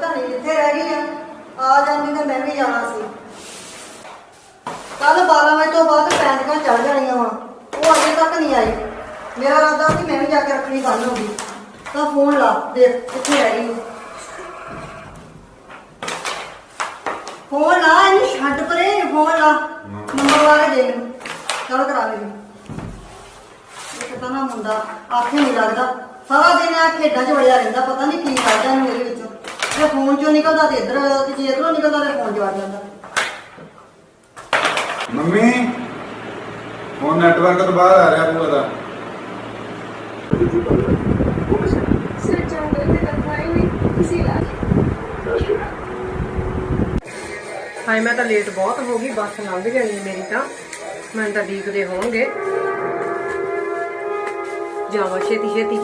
ਪਤਾ ਨਹੀਂ ਕਿੱਥੇ ਰਹਿ ਗਈ ਆ ਆ ਜਾਂਦੀ ਤਾਂ ਮੈਂ ਵੀ ਜਾਣਾ ਸੀ। ਕੱਲ 12 ਵਜੇ ਤੋਂ ਬਾਅਦ ਪੈਂਦੀਆਂ ਚੜ ਜਾਣੀਆਂ ਵਾ, ਉਹ ਅਜੇ ਤੱਕ ਨਹੀਂ ਆਈ। ਮੇਰਾ ਇਰਾਦਾ ਕਿ ਮੈਂ ਵੀ ਜਾ ਕੇ ਰੱਖਣੀ ਬੰਨ ਹੋ ਗਈ। ਤਾਂ ਫੋਨ ਲਾ, ਦੇਖ ਕਿੱਥੇ ਰਹਿ ਗਈ ਫੋਨ ਲਾ, ਇਹਨੂੰ ਛੱਡ ਪਰੇ, ਫੋਨ ਲਾ। ਨੰਬਰ ਵਾਲੇ ਦੇ ਮੈਨੂੰ। ਚੱਲ ਕਰਾ ਮੇਰੀ ਇੱਕ ਤਾਂ ਨਾ ਮੁੰਡਾ ਆਖੇ ਨਹੀਂ ਲੱਗਦਾ। ਸਾਰਾ ਦਿਨ ਆ ਖੇਡਾਂ 'ਚ ਵੜਿਆ ਰਹਿੰਦਾ, ਪਤਾ ਨਹੀਂ ਕੀ ਕਰਦਾ ਇਹਨੂੰ। ਜੇ ਫੋਨ 'ਚੋਂ ਨਿਕਲਦਾ ਤੇ ਇੱਧਰ ਤੇ ਜੇ ਇੱਧਰੋਂ ਨਿਕਲਦਾ ਤੇ ਫੋਨ 'ਚ ਵੜ ਜਾਂਦਾ। ਮੰਮੀ ਹੁਣ ਨੈਟਵਰਕ ਤੋਂ ਬਾਹਰ ਆ ਰਿਹਾ ਪੂਰਾ ਦਾ। ਸਰ ਜੰਗਲ ਕਿਸੇ ਹਾਏ ਮੈਂ ਤਾਂ ਲੇਟ ਬਹੁਤ ਹੋ ਗਈ ਬੱਸ ਲੰਘ ਜਾਣੀ ਹੈ ਮੇਰੀ ਤਾਂ। ਮੈਨੂੰ ਤਾਂ ਡੀਕਦੇ ਹੋਣਗੇ। ਜਾਵਾਂ ਛੇਤੀ ਛੇਤੀ